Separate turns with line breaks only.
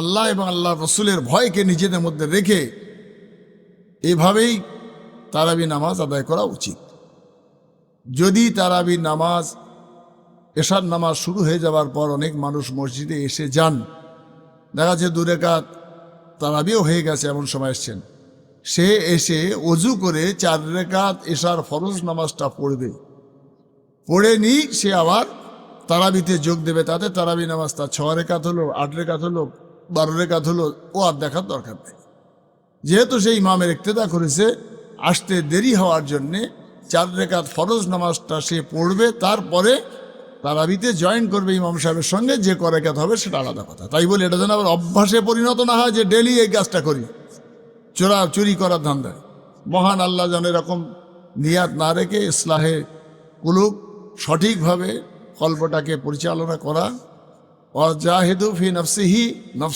আল্লাহ এবং আল্লাহ রসুলের ভয়কে নিজেদের মধ্যে রেখে এভাবেই তারাবি নামাজ আদায় করা উচিত। যদি তারাবি নামাজ, এশার নামাজ শুরু হয়ে যাওয়ার পর অনেক মানুষ মসজিদে এসে যান, দেখা যাচ্ছে দুরেকাত তারাবিও হয়ে গেছে এমন সময় এসছেন। সে এসে অজু করে চার রেখাত এশার ফরজ নামাজটা পড়বে। পড়ে নি সে আবার তারাবিতে যোগ দেবে, তাতে তারাবি নামাজ তার ছ রেখাত হলো, আট রেখাত হলো বারো রেখাত হলো, ও আর দেখার দরকার নেই। যেহেতু সেই ইমামের ইক্তেদা করেছে, আসতে দেরি হওয়ার জন্যে চার রেখাত ফরজ নামাজটা সে পড়বে, তারপরে তারাবিতে জয়েন করবে ইমাম সাহেবের সঙ্গে, যে করেকাত হবে সেটা আলাদা কথা। তাই বলে, এটা যেন আবার অভ্যাসে পরিণত না হয় যে ডেলি এই কাজটা করি। চোরা চুরি করার ধান্দায় মহান আল্লাহ যেন এরকম নিয়াত না রেখে ইসলাহে কুলুক সঠিকভাবে কল্পটাকে পরিচালনা করা অজাহেদু ফি নফসিহি নফস